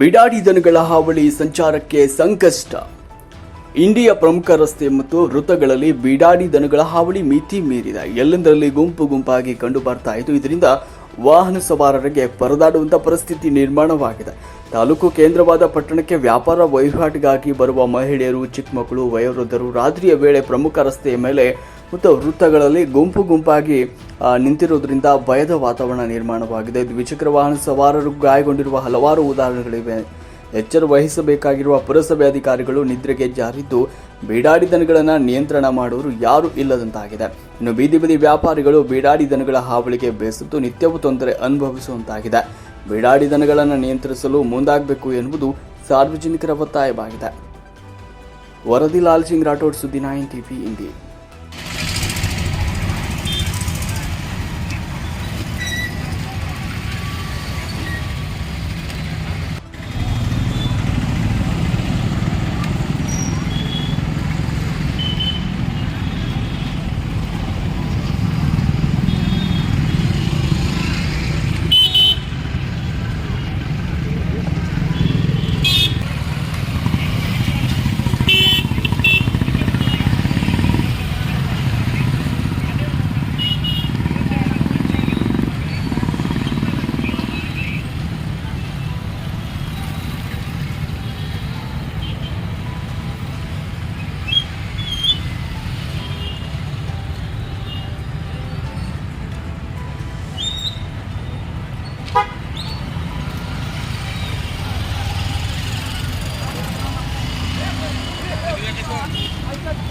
ಬಿಡಾಡಿ ದನಗಳ ಹಾವಳಿ ಸಂಚಾರಕ್ಕೆ ಸಂಕಷ್ಟ. ಇಂಡಿಯಾ ಪ್ರಮುಖ ರಸ್ತೆ ಮತ್ತು ವೃತ್ತಗಳಲ್ಲಿ ಬಿಡಾಡಿ ದನಗಳ ಹಾವಳಿ ಮಿತಿ ಮೀರಿದೆ. ಎಲ್ಲೆಂದರಲ್ಲಿ ಗುಂಪು ಗುಂಪಾಗಿ ಕಂಡು ಬರ್ತಾ ಇದ್ದು, ಇದರಿಂದ ವಾಹನ ಸವಾರರಿಗೆ ಪರದಾಡುವಂಥ ಪರಿಸ್ಥಿತಿ ನಿರ್ಮಾಣವಾಗಿದೆ. ತಾಲೂಕು ಕೇಂದ್ರವಾದ ಪಟ್ಟಣಕ್ಕೆ ವ್ಯಾಪಾರ ವಹಿವಾಟಿಗಾಗಿ ಬರುವ ಮಹಿಳೆಯರು ಚಿಕ್ಕ ಮಕ್ಕಳು ವಯೋವೃದ್ಧರು ರಾತ್ರಿಯ ವೇಳೆ ಪ್ರಮುಖ ರಸ್ತೆಯ ಮೇಲೆ ಮತ್ತು ವೃತ್ತಗಳಲ್ಲಿ ಗುಂಪು ಗುಂಪಾಗಿ ನಿಂತಿರುವುದರಿಂದ ಭಯದ ವಾತಾವರಣ ನಿರ್ಮಾಣವಾಗಿದೆ. ದ್ವಿಚಕ್ರ ವಾಹನ ಸವಾರರು ಗಾಯಗೊಂಡಿರುವ ಹಲವಾರು ಉದಾಹರಣೆಗಳಿವೆ. ಎಚ್ಚರ ವಹಿಸಬೇಕಾಗಿರುವ ಪುರಸಭೆ ಅಧಿಕಾರಿಗಳು ನಿದ್ರೆಗೆ ಜಾರಿದ್ದು ಬೀಡಾಡಿ ದನಗಳನ್ನು ನಿಯಂತ್ರಣ ಮಾಡುವರು ಯಾರೂ ಇಲ್ಲದಂತಾಗಿದೆ. ಇನ್ನು ಬೀದಿ ಬದಿ ವ್ಯಾಪಾರಿಗಳು ಬೀಡಾಡಿ ದನಗಳ ಹಾವಳಿಗೆ ಬೇಸತ್ತು ನಿತ್ಯವೂ ತೊಂದರೆ ಅನುಭವಿಸುವಂತಾಗಿದೆ. ಬೀಡಾಡಿ ದನಗಳನ್ನು ನಿಯಂತ್ರಿಸಲು ಮುಂದಾಗಬೇಕು ಎನ್ನುವುದು ಸಾರ್ವಜನಿಕರ ಒತ್ತಾಯವಾಗಿದೆ. ವರದಿ ಲಾಲ್ ಸಿಂಗ್ ರಾಠೋಡ್ ಸುದ್ದಿ ನೈನ್ ಟಿವಿ ಇಂಡಿ 合格。